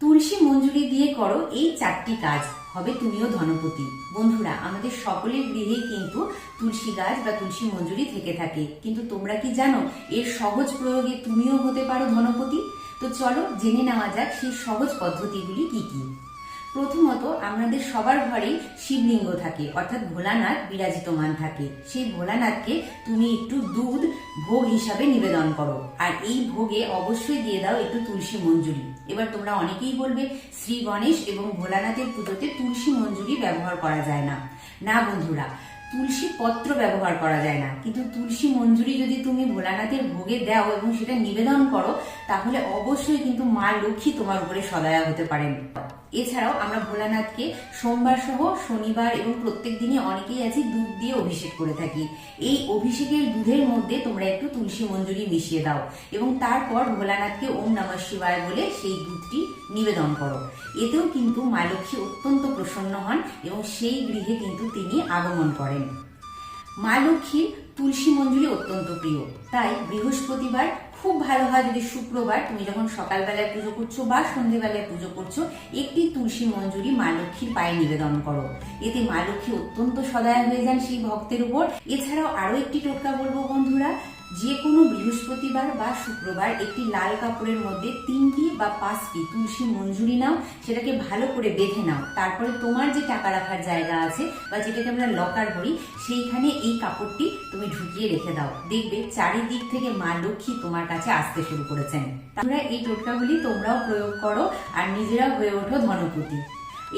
তুলসী মঞ্জুরি দিয়ে করো এই চারটি কাজ। হবে তুমিও ধনপতি। বন্ধুরা, আমাদের সকলের গৃহেই কিন্তু তুলসী গাছ বা তুলসী মঞ্জুরি থেকে থাকে। কিন্তু তোমরা কি জানো, এর সহজ প্রয়োগে তুমিও হতে পারো ধনপতি? তো চলো জেনে নেওয়া যাক সেই সহজ পদ্ধতিগুলি কি কি। প্রথমত আমাদের সবার ঘরেই শিবলিঙ্গ থাকে, অর্থাৎ ভোলানাথ বিরাজিতমান থাকে। সেই ভোলানাথকে তুমি একটু দুধ ভোগ হিসাবে নিবেদন করো। আর এই ভোগে অবশ্যই দিয়ে দাও একটু তুলসী মঞ্জুরি। এবার তোমরা অনেকেই বলবে, শ্রী গণেশ এবং ভোলানাথের পুজোতে তুলসী মঞ্জুরি ব্যবহার করা যায় না। না বন্ধুরা তুলসী পত্র ব্যবহার করা যায় না। কিন্তু তুলসী মঞ্জুরি যদি তুমি ভোলানাথের ভোগে দাও এবং সেটা নিবেদন করো, তাহলে অবশ্যই কিন্তু মা লক্ষ্মী তোমার উপরে সদয়া হতে পারেন। এছাড়াও আমরা ভোলানাথকে সোমবার সহ শনিবার এবং প্রত্যেক দিনই অনেকেই আছি দুধ দিয়ে অভিষেক করে থাকি। এই অভিষেকের দুধের মধ্যে তোমরা একটু তুলসী মঞ্জুরি মিশিয়ে দাও এবং তারপর ভোলানাথকে ওম নমঃ শিবায় বলে সেই দুধটি নিবেদন করো। এতেও কিন্তু মা লক্ষ্মী অত্যন্ত প্রসন্ন হন এবং সেই গৃহে কিন্তু তিনি আগমন করেন। মা লক্ষ্মীর তুলসী মঞ্জুরি অত্যন্ত প্রিয়। তাই বৃহস্পতিবার খুব ভালো হয় যদি শুক্রবার তুমি যখন সকালবেলায় পুজো করছ বা সন্ধেবেলায় পুজো করছ, একটি তুলসী মঞ্জুরি মা লক্ষ্মীর পায়ে নিবেদন করো। এতে মা লক্ষ্মী অত্যন্ত সদয় হয়ে যান সেই ভক্তের উপর। এছাড়াও আরও একটি টোটকা বলব বন্ধুরা, যে কোনো বৃহস্পতিবার বা শুক্রবার একটি লাল কাপড়ের মধ্যে তিনটি বা পাঁচটি তুলসী মঞ্জুরি নাও, সেটাকে ভালো করে বেঁধে নাও। তারপরে তোমার যে টাকা রাখার জায়গা আছে বা যেটাকে আমরা লকার বলি, সেইখানে এই কাপড়টি তুমি ঢুকিয়ে রেখে দাও। দেখবে চারিদিক থেকে মা লক্ষ্মী তোমার কাছে আসতে শুরু করেছেন। তোমরা এই টোটকাগুলি তোমরাও প্রয়োগ করো আর নিজেরা হয়ে ওঠো ধনপতি।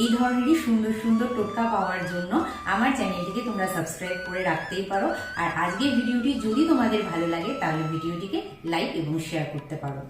এই ধরনেরই সুন্দর সুন্দর টোটকা পাওয়ার জন্য আমার চ্যানেলটিকে তোমরা সাবস্ক্রাইব করে রাখতেই পারো। আর আজকের ভিডিওটি যদি তোমাদের ভালো লাগে, তাহলে ভিডিওটিকে লাইক এবং শেয়ার করতে পারো।